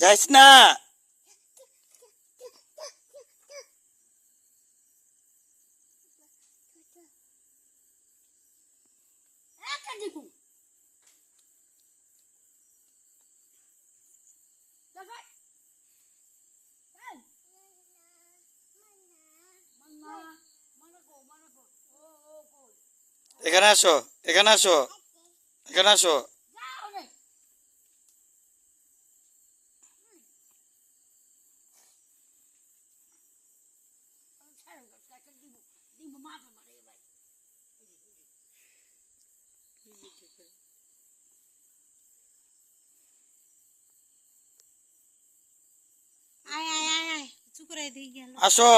যাইস না। এখানে আসো এখানে আসো এখানে আসো। কাকে দিব দিব মাথা মারে ভাই। আসো।